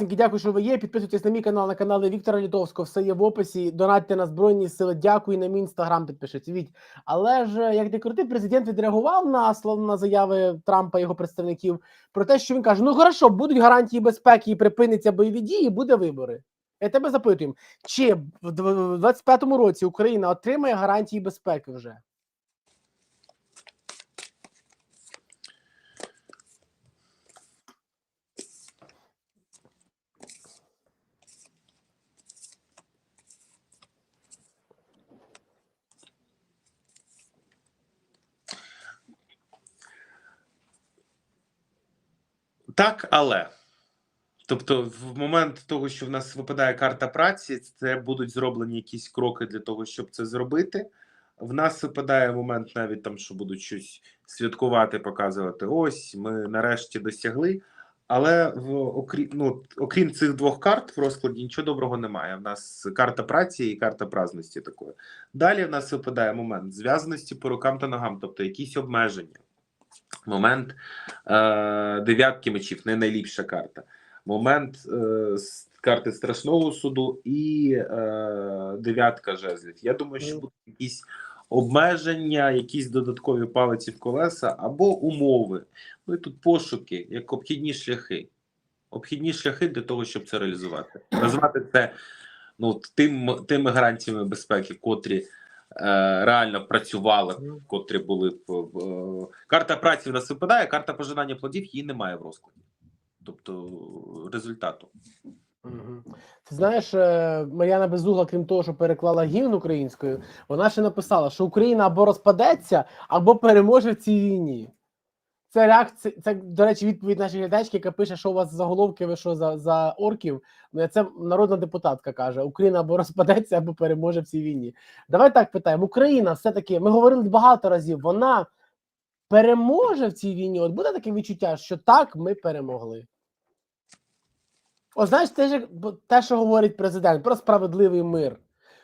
Дякую, що ви є. Підписуйтесь на мій канал, на канали Віктора Літовського. Все є в описі. Донатьте на збройні сили. Дякую. На мій інстаграм підпишіться. Віть. Але ж як не крути, президент відреагував на на заяви Трампа його представників про те, що він каже: Ну хорошо, будуть гарантії безпеки і припиниться бойові дії, буде вибори. Я тебе запитую, чи в 25-му році Україна отримає гарантії безпеки вже? Так, але. Тобто, в момент того, що в нас випадає карта праці, це будуть зроблені якісь кроки для того, щоб це зробити. В нас випадає момент навіть там, що будуть щось святкувати, показувати. Ось ми нарешті досягли. Але в окрім ну, окрім цих двох карт в розкладі нічого доброго немає. В нас карта праці і карта праздності такої. Далі в нас випадає момент зв'язаності по рукам та ногам, тобто якісь обмеження. Момент е, дев'ятки мечів, не найліпша карта. Момент е, карти страшного суду і е, дев'ятка жезлів. Я думаю, що будуть якісь обмеження, якісь додаткові палиці в колеса або умови. Ну і тут пошуки, як обхідні шляхи. Обхідні шляхи для того, щоб це реалізувати. Назвати це ну, тим, тими гарантіями безпеки, котрі реально працювали, котрі були б. е, карта праці в нас випадає, карта пожинання плодів її немає в розкладі. Тобто результату. Ти знаєш, е, Мар'яна Безугла, крім того, що переклала гімн українською, вона ще написала, що Україна або розпадеться, або переможе в цій війні. Це реакція, це, до речі, відповідь нашої глядачки, яка пише, що у вас заголовки, ви що за, за орків. Ну, Це народна депутатка каже: Україна або розпадеться, або переможе в цій війні. Давай так питаємо: Україна все-таки, ми говорили багато разів, вона переможе в цій війні. От буде таке відчуття, що так, ми перемогли. О, знаєш, те, те, що говорить президент, про справедливий мир.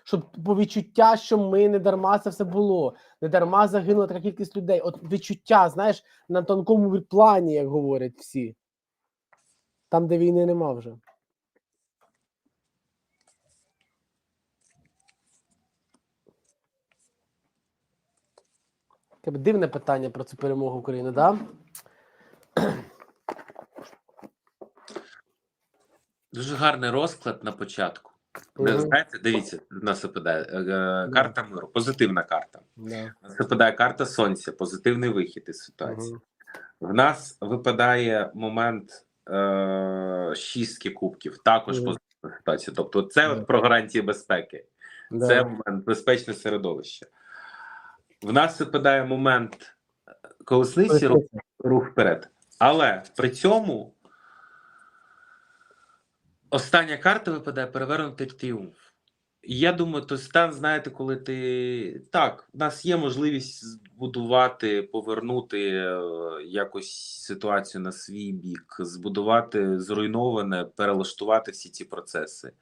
Щоб по відчуття, що ми не дарма це все було, не дарма загинула така кількість людей. От відчуття, знаєш, на тонкому плані, як говорять всі. Там, де війни нема вже. Таке дивне питання про цю перемогу України? Да? Дуже гарний розклад на початку. Мгм. Знаєте, дивіться, нас випадає е, карта миру, позитивна карта. Нас випадає карта сонця, позитивний вихід із ситуації. В нас випадає момент е, шістки кубків, також позитивна ситуація. Тобто, це от про гарантії безпеки, це момент безпечне середовище. В нас випадає момент е, колесниці рух, рух вперед. Але при цьому остання карта випадає перевернутий тріумф. Я думаю, той стан, знаєте, коли ти так, в нас є можливість збудувати, повернути е, якось ситуацію на свій бік, збудувати зруйноване, перелаштувати всі ці процеси.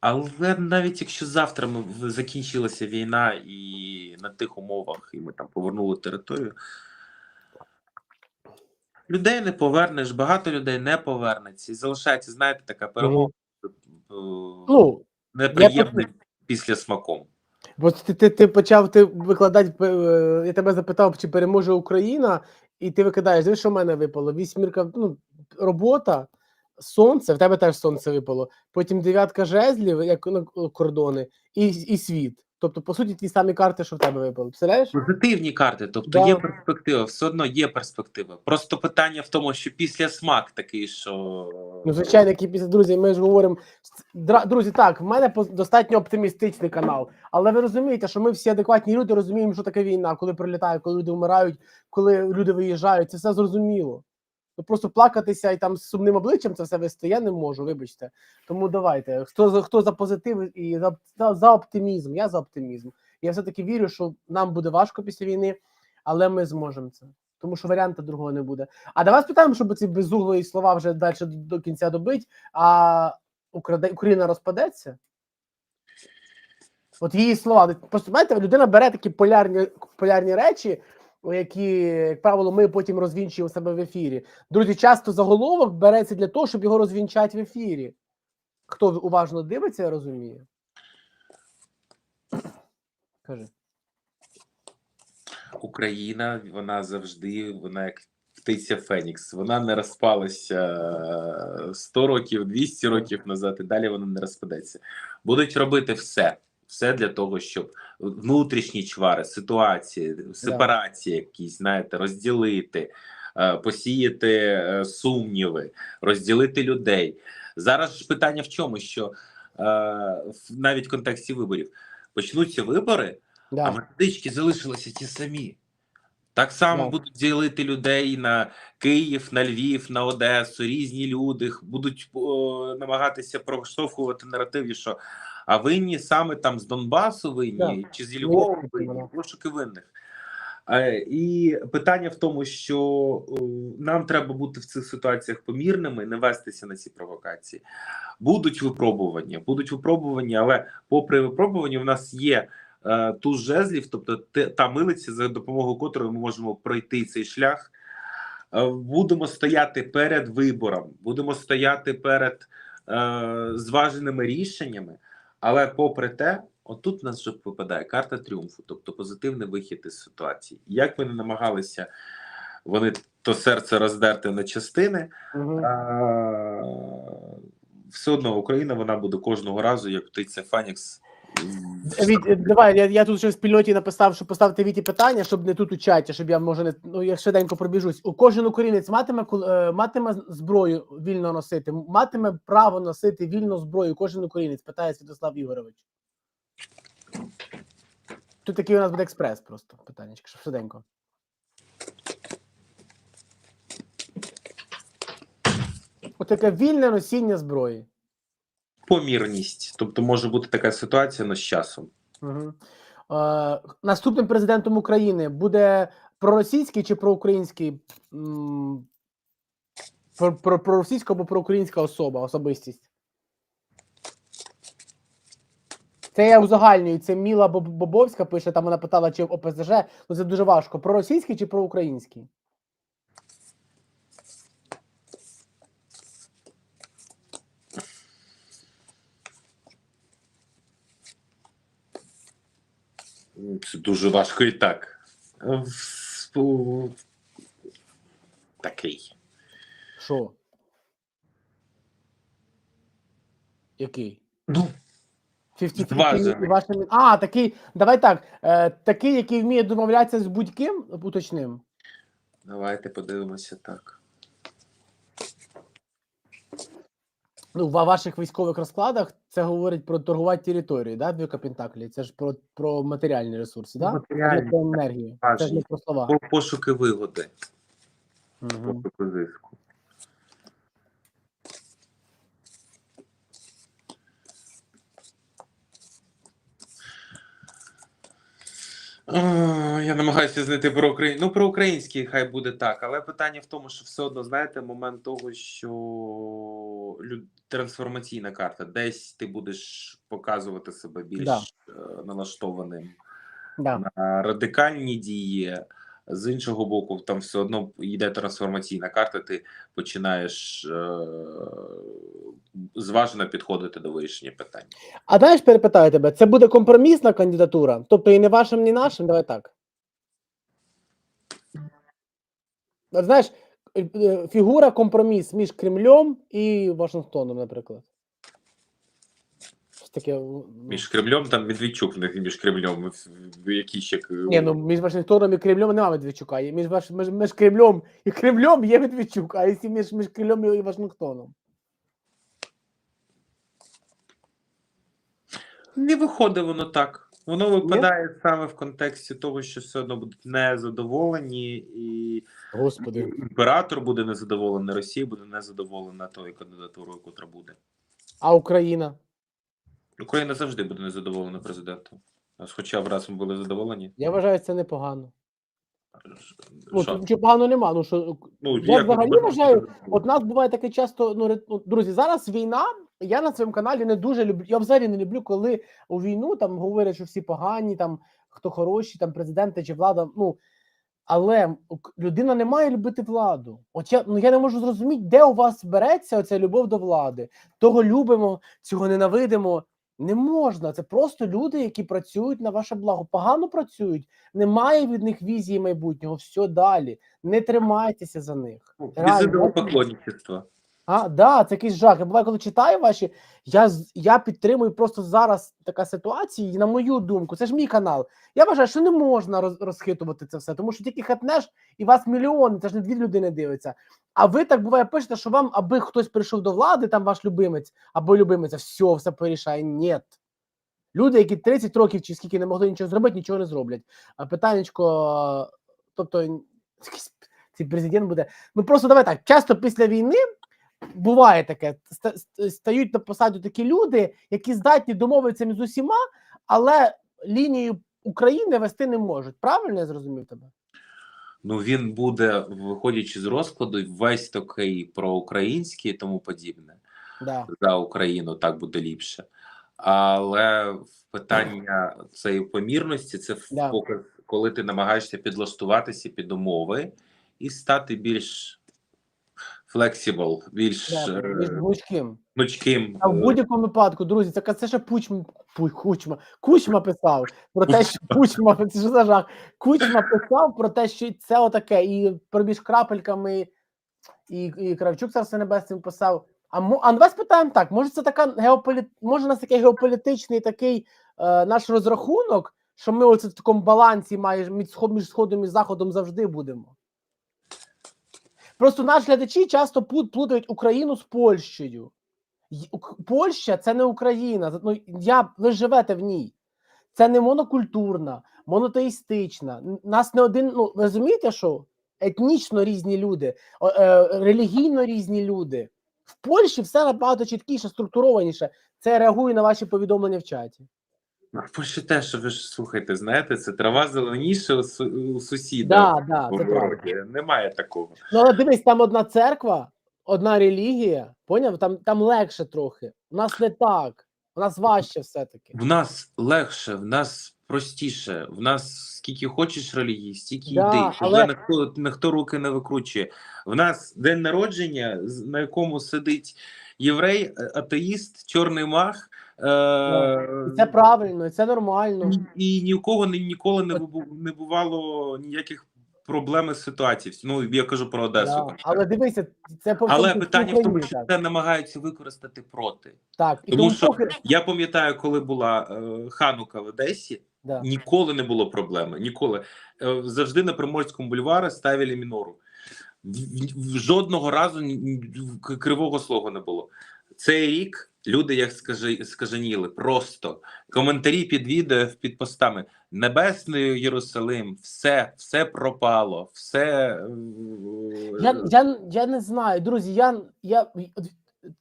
Але навіть якщо завтра ми закінчилася війна і на тих умовах, і ми там повернули територію, людей не повернеш, багато людей не повернеться. І залишається, знаєте, така перемога е, Ну, неприємним після смаком. Бо ти, ти, ти почав ти викладати, е, я тебе запитав, чи переможе Україна, і ти викидаєш, дивись, що в мене випало. Вісьмірка, ну, робота, сонце, в тебе теж сонце випало. Потім дев'ятка жезлів, як ну, кордони, і, і світ. Тобто, по суті, ті самі карти, що в тебе випали. Представляєш? Позитивні карти, тобто Да. є перспектива, все одно є перспектива. Просто питання в тому, що після смак такий, що Ну, звичайно, які після друзі, ми ж говоримо. Дра- Друзі, так, в мене пос- достатньо оптимістичний канал. Але ви розумієте, що ми всі адекватні люди розуміємо, що таке війна, коли прилітає, коли люди вмирають, коли люди виїжджають. Це все зрозуміло. Ну просто плакатися і там з сумним обличчям це все вести, я не можу, вибачте. Тому давайте. Хто хто за позитив і за, за, за оптимізм? Я за оптимізм. Я все-таки вірю, що нам буде важко після війни, але ми зможемо це. Тому що варіанту другого не буде. А давай спитаємо, щоб ці безуглої слова вже далі до, кінця добить. А Україна розпадеться? От її слова. Просто знаєте, людина бере такі полярні, полярні речі які, як правило, ми потім розвінчуємо себе в ефірі. Друзі, часто заголовок береться для того, щоб його розвінчати в ефірі. Хто уважно дивиться, розуміє. Кажи. Україна, вона завжди, вона як птиця Фенікс. Вона не розпалася 100 років, 200 років назад, і далі вона не розпадеться. Будуть робити все. Все для того, щоб внутрішні чвари, ситуації, сепарації, якісь, знаєте, розділити, е, посіяти е, сумніви, розділити людей. Зараз ж питання в чому? Що е, навіть в контексті виборів почнуться вибори, а Да. методички залишилися ті самі. Так само Так. будуть ділити людей на Київ, на Львів, на Одесу. Різні люди будуть о, намагатися проштовхувати наративи, що а винні саме там з Донбасу винні чи з Львова Ну, винні, пошуки винних. Е, І питання в тому, що нам треба бути в цих ситуаціях помірними, не вестися на ці провокації. Будуть випробування, будуть випробування, але попри випробування, в нас є е, туз жезлів, тобто та милиця, за допомогою котрої ми можемо пройти цей шлях. Е, Будемо стояти перед вибором, будемо стояти перед е, зваженими рішеннями, але попри те, отут в нас вже випадає карта тріумфу, тобто позитивний вихід із ситуації. Як ми не намагалися вони то серце роздерти на частини, угу. а, все одно Україна вона буде кожного разу, як птиця Фанікс. Е, давай, я, я тут ще в спільноті написав, що поставити Віті питання, щоб не тут у чаті, щоб я може не ну я швиденько пробіжусь. У кожен українець матиме е, матиме зброю вільно носити, матиме право носити вільну зброю. Кожен українець питає Святослав Ігорович. Тут такий у нас буде експрес, просто питання, швиденько. Отаке вільне носіння зброї. Помірність. Тобто може бути така ситуація, але з часом. Угу. Е, наступним президентом України буде проросійський чи проукраїнський про, про, проросійська або проукраїнська особа, особистість? Це я узагальнюю. Це Міла Бобовська пише, там вона питала, чи ОПЗЖ. Ну це дуже важко. Проросійський чи проукраїнський? Це дуже важко і так. Такий. Що? Який? Ну, 50 Зважений. і вашим... А, такий. Давай так. Е, такий, який вміє домовлятися з будь-ким уточним. давайте подивимося так. Ну, в ваших військових розкладах це говорить про торгувати територію, да, дві Пентаклі? Це ж про, про матеріальні ресурси, да? Матеріальні, про енергію. Це ж не про слова. Про Пошуки вигоди, Угу. пошуки зиску. Я намагаюся знайти про Україну. Ну, про український хай буде так, але питання в тому, що все одно знаєте, момент того, що люд... трансформаційна карта, десь ти будеш показувати себе більш Да. е, налаштованим Да. на радикальні дії. З іншого боку, там все одно йде трансформаційна карта. Ти починаєш е- зважено підходити до вирішення питань. А знаєш, перепитаю тебе, це буде компромісна кандидатура? Тобто і не вашим, ні нашим? Давай так. Знаєш, е, фігура компроміс між Кремлем і Вашингтоном, наприклад. Таке. ну, Між Кремлем там Медведчук, між Кремлем, який ще Ні, ну між Вашингтоном і Кремлем немає Медведчука. Між, Ваш- між, між Кремлем і Кремлем є Медведчук, а якщо між, між Кремлем і Вашингтоном. не виходить воно так. Воно випадає саме в контексті того, що все одно будуть незадоволені, і Господи. імператор буде незадоволений, Росія буде незадоволена тою кандидатурою, котра буде. А Україна? Україна завжди буде незадоволена президентом. Хоча б раз ми були задоволені. Я вважаю, це непогано. Ну, Що? тут нічого поганого нема. Ну, що, Ну, я як взагалі ви- вважаю, От нас буває таке часто. Ну, ре- ну, друзі, зараз війна. Я на своєму каналі не дуже люблю. Я взагалі не люблю, коли у війну там говорять, що всі погані, там хто хороші, там президенти чи влада. Ну Але людина не має любити владу. От я ну я не можу зрозуміти, де у вас береться оця любов до влади. Того любимо, цього ненавидимо. Не можна. Це просто люди, які працюють на ваше благо. Погано працюють. Немає від них візії майбутнього. Все далі. Не тримайтеся за них. Візитове дайте- поклонничество. А, да, це якийсь жах. Я буває, коли читаю ваші, я, я підтримую просто зараз така ситуація, і на мою думку, це ж мій канал. Я вважаю, що не можна роз, розхитувати це все, тому що тільки хатнеш, і вас мільйони, це ж не дві людини дивиться. А ви так буває пишете, що вам, аби хтось прийшов до влади, там ваш любимець або любимиця, все, все порішає. Ні. Люди, які 30 років чи скільки не могли нічого зробити, нічого не зроблять. А питаннячко, тобто, цей президент буде. Ну просто давай так, часто після війни буває таке. ста- Стають на посаду такі люди, які здатні домовитися між усіма, але лінію України вести не можуть. Правильно я зрозумів тебе? Ну він буде, виходячи з розкладу, весь такий проукраїнський і тому подібне. Да. за Україну, так буде ліпше. Але питання цієї помірності це Да. показ, коли ти намагаєшся підлаштуватися під умови і стати більш flexible, більш гнучким. гнучким. А в е, будь-якому випадку, друзі, це, це ще Пучм, Пу- Кучма, Кучма писав про те, що Кучма, це за жах. Кучма писав про те, що це отаке, і пробіж крапельками, і, і Кравчук царство небесне писав. А, а вас питаємо так: може, це така геополіт... може, у нас такий геополітичний такий е, наш розрахунок, що ми оце в такому балансі майже між сходом і заходом завжди будемо. Просто наші глядачі часто плутають Україну з Польщею. Польща це не Україна. Ну, я, ви живете в ній. Це не монокультурна, монотеїстична. Нас не один. Ну розумієте, що етнічно різні люди, е, релігійно різні люди. В Польщі все набагато чіткіше, структурованіше. Це я реагую на ваші повідомлення в чаті. Ну, в Польщі теж ви ж слухайте, знаєте, це трава зеленіше у, су- у сусіда. Да, да, це правда. Немає такого. Ну, але дивись, там одна церква, одна релігія. Поняв? Там, там легше трохи. У нас не так. У нас важче все-таки. В нас легше, в нас простіше, в нас скільки хочеш релігії, стільки Да, йди. але- ніхто, ніхто руки не викручує. В нас день народження, на якому сидить єврей, е, атеїст, чорний мах. Е- це правильно, це нормально. і, і ні у кого ні, ніколи не, бу- не бувало ніяких проблем із ситуації. Ну, я кажу про Одесу. Да. конкретно. Але дивися, це по Але всьому питання в тому, Україні що так. це намагаються використати проти. Так, і Тому тому що поки... я пам'ятаю, коли була е, Ханука в Одесі, да. ніколи не було проблеми. Ніколи Е, завжди на Приморському бульварі ставили мінору. В, в- в- жодного разу ні- ні- к- кривого слова не було. Цей рік люди як скажи, скаженіли, просто коментарі під відео під постами. Небесний Єрусалим, все, все пропало, все. е, я, я, я не знаю, друзі. Я, я,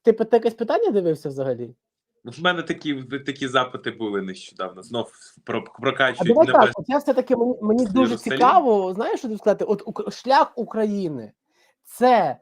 ти ти якесь питання дивився взагалі? В мене такі такі запити були нещодавно. Знов про А прокачують давай так, от я все-таки мені, мені дуже Єрусалим. цікаво, знаєш, що тут сказати? От шлях України це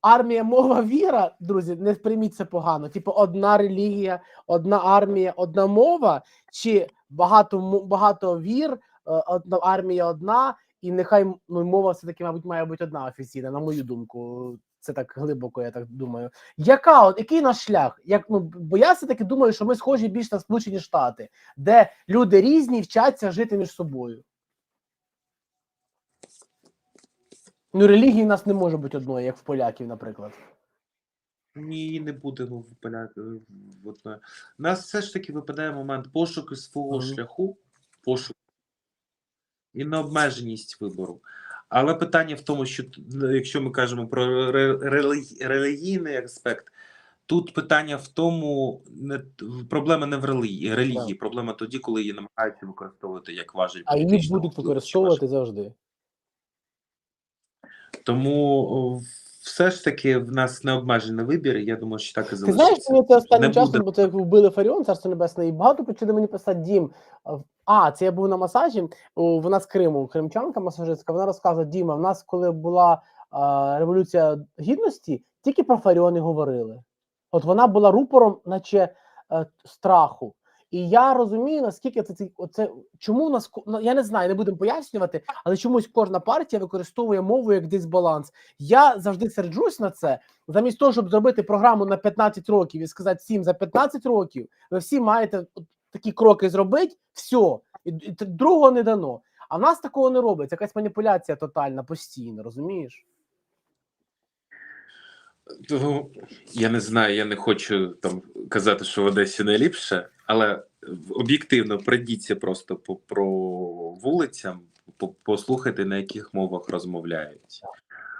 армія, мова, віра, друзі, не сприйміть це погано. Типу, одна релігія, одна армія, одна мова, чи багато багато вір, е, одна армія одна, і нехай ну, мова все-таки, мабуть, має бути одна офіційна, на мою думку. Це так глибоко, я так думаю. Яка от який наш шлях? Як ну бо я все таки думаю, що ми схожі більш на Сполучені Штати, де люди різні вчаться жити між собою. Ну, релігії в нас не може бути одної, як в поляків, наприклад. Ні, не буде ну, поляк. От, е, у нас все ж таки випадає момент пошуку свого Мгм. шляху, пошуку і необмеженість вибору. Але питання в тому, що якщо ми кажемо про ре- релігійний аспект, тут питання в тому, не проблема не в релігії, релігії, проблема тоді, коли її намагаються використовувати як важіль. А її будуть використовувати завжди. Тому все ж таки в нас необмежений вибір. і Я думаю, що так і Ти залишиться. знаєш, мені це останнім Не часом, буде. бо це вбили Фаріон, царство небесне, і багато почали мені писати Дім. а, це я був на масажі. Вона з Криму, кримчанка масажистка. Вона розказує: Діма, в нас, коли була а, революція гідності, тільки про Фаріон і говорили. От вона була рупором, наче е, страху. І я розумію, наскільки це, це, оце чому у нас ну, я не знаю, не будемо пояснювати, але чомусь кожна партія використовує мову як дисбаланс. Я завжди серджусь на це. Замість того, щоб зробити програму на 15 років і сказати всім за 15 років, ви всі маєте такі кроки зробити, все, і, і другого не дано. А в нас такого не робиться. Якась маніпуляція тотальна, постійно, розумієш? Ну, я не знаю, я не хочу там казати, що в Одесі найліпше, але об'єктивно пройдіться просто по про вулицям, по- послухайте, на яких мовах розмовляють.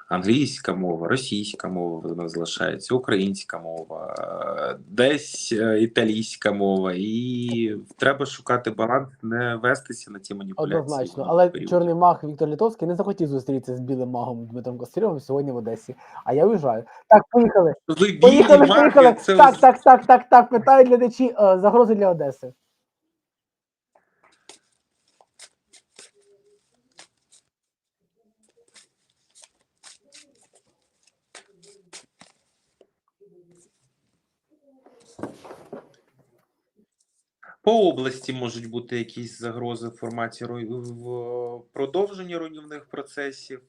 Англійська мова, російська мова вона залишається, українська мова, е, десь е, італійська мова, і треба шукати баланс, не вестися на ті маніпуляції. Однозначно. Але період. чорний маг Віктор Литовський не захотів зустрітися з білим магом Дмитром Костирьовим сьогодні в Одесі. А я уїжджаю. Так, поїхали. Поїхали, поїхали. це Так, так, так, так, так. Питають глядачі е, загрози для Одеси. По області можуть бути якісь загрози в форматі в продовженні руйнівних процесів.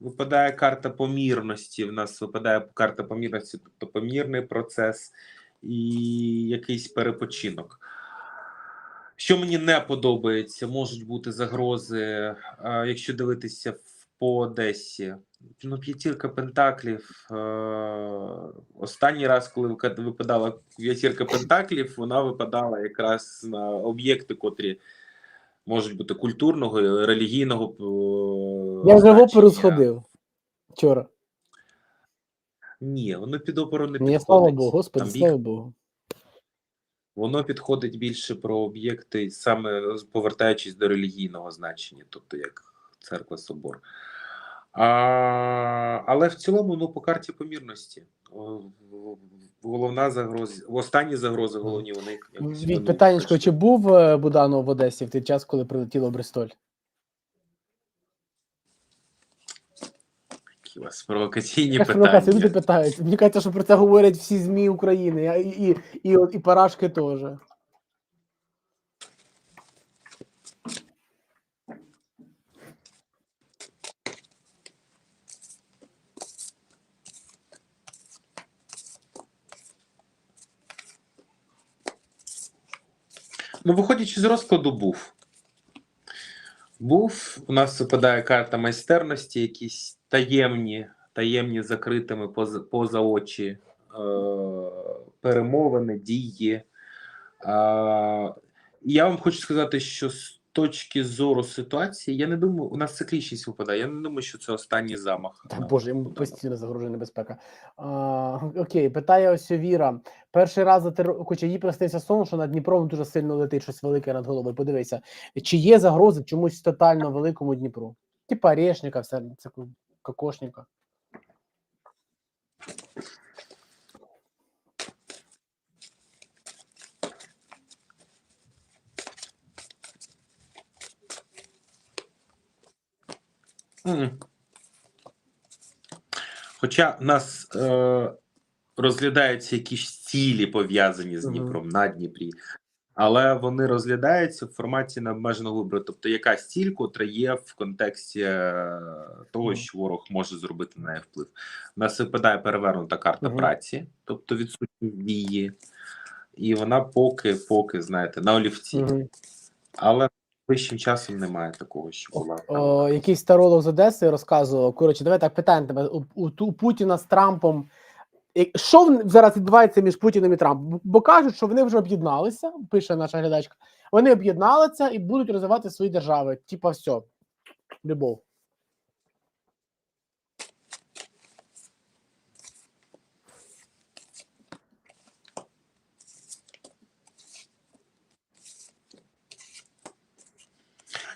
Випадає карта помірності. В нас випадає карта помірності, тобто помірний процес і якийсь перепочинок. Що мені не подобається, можуть бути загрози, якщо дивитися в- по Одесі. Ну, п'ятірка пентаклів. Е- останній раз, коли випадала п'ятірка пентаклів, вона випадала якраз на об'єкти, котрі можуть бути культурного, релігійного. е, Я вже в оперу сходив вчора. Ні, воно під оперу не Ні, підходить. слава Богу, Господи, Там слава Богу. Воно підходить більше про об'єкти, саме повертаючись до релігійного значення, тобто як церква собор. А, але в цілому, ну, по карті помірності. Головна загроза, останні загрози головні, вони Від пройшли. чи був е, Буданов в Одесі в той час, коли прилетіло Бристоль? Які у вас провокаційні ж провокація? Люди питають. Мені кажеться, що про це говорять всі ЗМІ України, а і, і, і, і Парашки теж. Ну, виходячи з розкладу, був. Був. У нас випадає карта майстерності, якісь таємні, таємні закритими поза, поза очі е, перемовини, дії. Е, я вам хочу сказати, що точки зору ситуації, я не думаю, у нас циклічність випадає. Я не думаю, що це останній замах. Та Боже, йому постійно загрожує небезпека. А, окей, питає ось Віра. Перший раз за роки, хоча їй приснився сон, що над Дніпром дуже сильно летить щось велике над головою. Подивися, чи є загрози чомусь тотально великому Дніпру? Типа Орешника, все це кокошника. Хоча нас е, розглядаються якісь цілі пов'язані з Дніпром на Дніпрі, але вони розглядаються в форматі необмеженого вибору. Тобто якась ціль, котра є в контексті е, того, що ворог може зробити на неї вплив. У нас випадає перевернута карта Мгм. праці, тобто відсутність дії, і вона поки, поки, знаєте, на олівці. Мгм. Але вищим часом немає такого, що була. О, якийсь старолог з Одеси розказував. Коротше, давай так питаємо тебе. У, у, у Путіна з Трампом. Що зараз відбувається між Путіним і Трампом? Бо кажуть, що вони вже об'єдналися, пише наша глядачка. Вони об'єдналися і будуть розвивати свої держави. Типа, все, любов.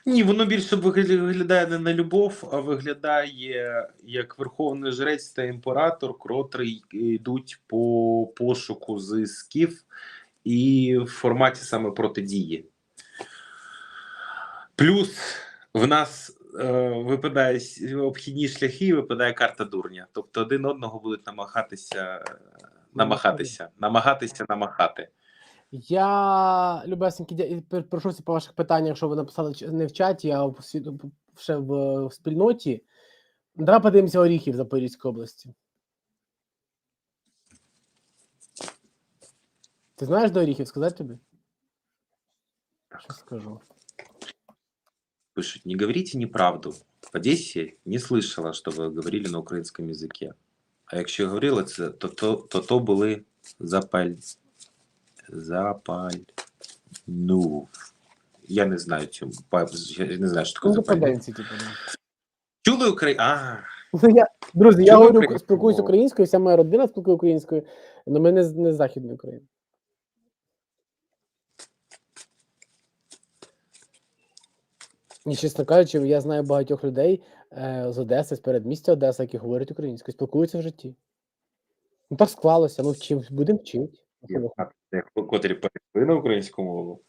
Ні, воно більше виглядає не на любов, а виглядає як верховний жрець та імператор, котрий йдуть по пошуку зисків і в форматі саме протидії. Плюс в нас е, випадає обхідні шляхи, і випадає карта дурня. Тобто один одного будуть намагатися, намагатися, намагатися намахати. Я, любесенькі, прошуся по ваших питаннях, якщо ви написали не в чаті, а в світ- ще в, в спільноті. Давай подивимося Оріхів в Запорізькій області. Ти знаєш до Оріхів, сказати тобі? Що скажу? Пишуть, не говорите неправду. В Одесі не слышала, що ви говорили на українському язикі. А якщо говорила це, то то, то, то були запаль... запаль... Ну, я не знаю цю, я не знаю, що таке Ну, типу. Чули Україну? А, Ну, я, друзі, я Чому говорю, українською спілкуюся мовою? українською, вся моя родина спілкує українською, але ми не, з- не з Західної України. І, чесно кажучи, я знаю багатьох людей е, з Одеси, з передмістя Одеси, які говорять українською, спілкуються в житті. Ну так склалося, ну вчим, будемо вчити. Як котрі перейшли на українську мову.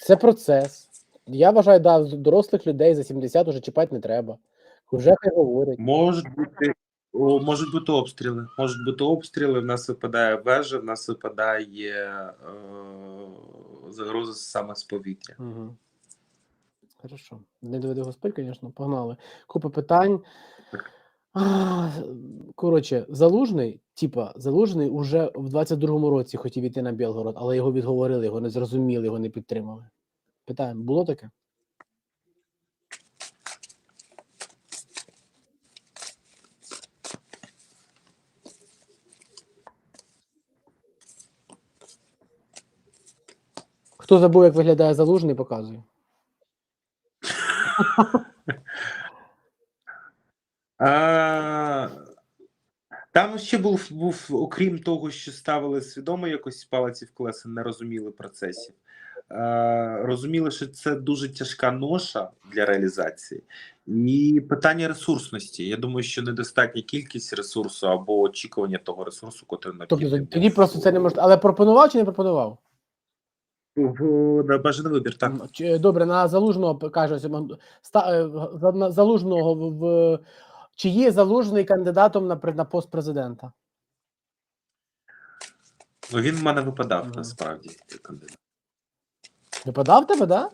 Це процес. Я вважаю, да, дорослих людей за 70 уже чіпати не треба. Вже хай говорять. Можуть бути, о, можуть бути обстріли. Можуть бути обстріли. В нас випадає вежа, в нас випадає е, загроза саме з повітря. Угу. Хорошо. Не доведе Господь, звісно, погнали. Купа питань. Коротше, залужний, типа, залужний уже в 22-му році хотів іти на Білгород, але його відговорили, його не зрозуміли, його не підтримали. Питаємо, було таке? Хто забув, як виглядає залужний, показує. А, там ще був, був, окрім того, що ставили свідомо якось палиці в колеса, не розуміли процесів. А, розуміли, що це дуже тяжка ноша для реалізації, і питання ресурсності. Я думаю, що недостатня кількість ресурсу або очікування того ресурсу, котрий Тобто тоді просто це не можна. Але пропонував чи не пропонував? на бажаний вибір. Так Добре, на залужного каже на залужного в чи є залужний кандидатом на, на пост президента? Ну, він в мене випадав Мгм. насправді. кандидат. Випадав тебе, да?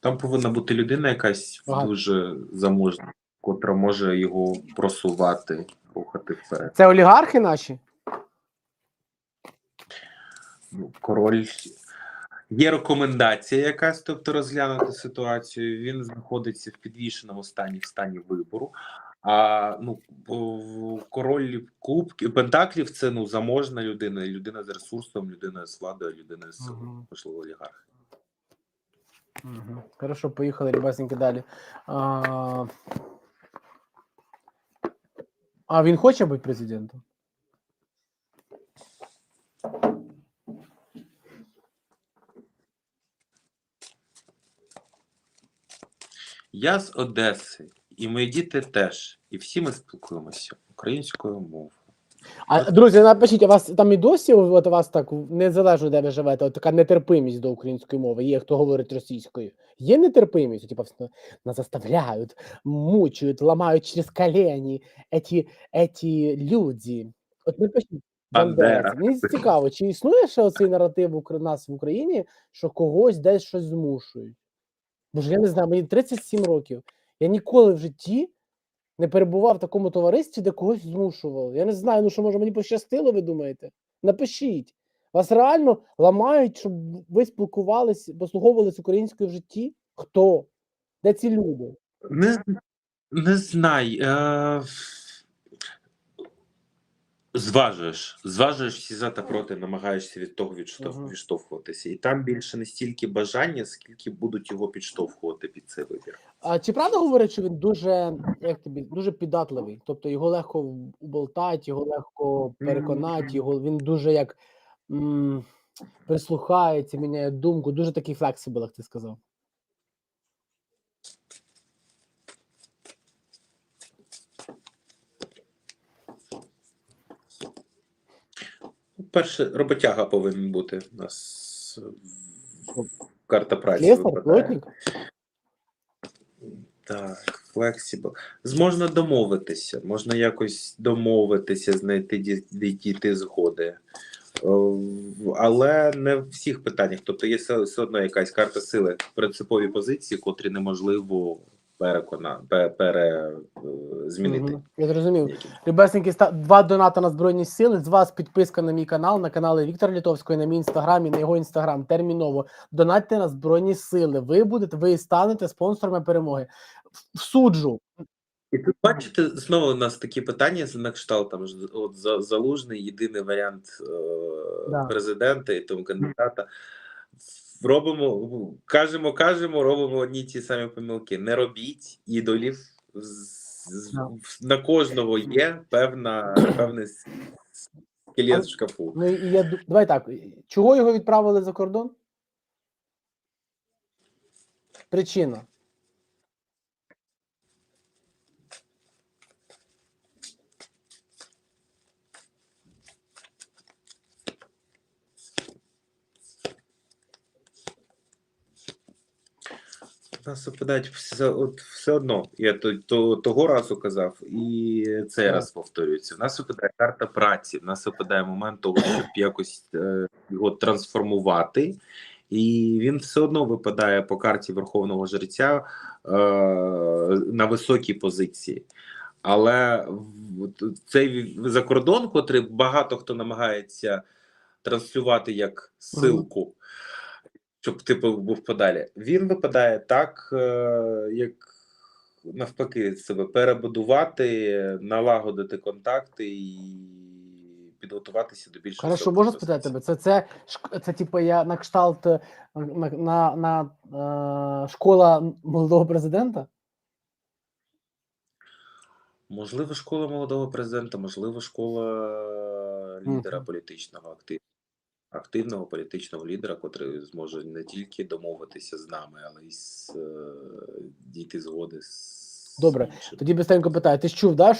Там повинна бути людина, якась Ага. дуже заможна, котра може його просувати, рухати вперед. Це олігархи наші? Ну, король. Є рекомендація якась, тобто розглянути ситуацію. Він знаходиться в підвішеному стані, в стані вибору. А ну король кубків пентаклів це ну заможна людина, людина з ресурсом, людина з владою, людина з Мгм. можливо олігарх. Угу. Хорошо, поїхали, ребятеньки, далі. А... а він хоче бути президентом? Я з Одеси, і мої діти теж. І всі ми спілкуємося українською мовою. А друзі, напишіть, а вас там і досі от у вас так незалежно де ви живете, от така нетерпимість до української мови. Є хто говорить російською. Є нетерпимість, типу, нас заставляють, мучають, ламають через колені эти, эти люди. От напишіть. Бандера. Мені цікаво, чи існує ще оцей наратив у нас в Україні, що когось десь щось змушують? Бо ж я не знаю, мені 37 років. Я ніколи в житті не перебував в такому товаристві, де когось змушували. Я не знаю, ну що може мені пощастило, ви думаєте? Напишіть. Вас реально ламають, щоб ви спілкувалися, послуговувались українською в житті? Хто? Де ці люди? Не, не знаю. Е, зважуєш, зважуєш всі за та проти, намагаєшся від того відштовх, відштовхуватися. І там більше не стільки бажання, скільки будуть його підштовхувати під цей вибір. А чи правда говорять, що він дуже, як тобі, дуже піддатливий? Тобто його легко уболтати, його легко переконати, його він дуже як м, прислухається, міняє думку, дуже такий флексибл, як ти сказав. Перше, роботяга повинен бути у нас карта праці. Випадає. плотник? Так, flexible. Зможна домовитися, можна якось домовитися, знайти дійти згоди. Е, Але не в всіх питаннях. Тобто є все одно якась карта сили, принципові позиції, котрі неможливо перекона, пере, е, змінити. Мгм. Я зрозумів. Ста- два доната на Збройні Сили. З вас підписка на мій канал, на канали Віктора Літовського, на мій інстаграм і на його інстаграм. Терміново. Донатьте на Збройні Сили. Ви будете, ви станете спонсорами перемоги. В- Суджу. І тут бачите, знову у нас такі питання на кшталт, там ж от залужний єдиний варіант е, Да. президента і тому кандидата. Робимо, кажемо, кажемо, робимо одні ті самі помилки. Не робіть ідолів. На кожного є певна, певний скелет в шкафу. Ну і я давай так. Чого його відправили за кордон? Причина. Нас опадають все, от, все одно. Я то, то, того разу казав, і цей раз повторюється. В нас випадає карта праці, в нас випадає момент того, щоб якось е, його трансформувати, і він все одно випадає по карті Верховного Жреця е, на високій позиції. Але цей закордон, котрий багато хто намагається транслювати як силку, щоб типу був подалі. Він випадає так, е, як навпаки, себе перебудувати, налагодити контакти і підготуватися до більш Хорошо, можу спитати тебе. Це це шк- це типу я на кшталт е, на, на, на е, школа молодого президента? Можливо, школа молодого президента, можливо, школа лідера Мгм. політичного актив, активного політичного лідера, котрий зможе не тільки домовитися з нами, але й з, е, дійти згоди з Добре. Тоді бистренько питаю: ти ж чув, да,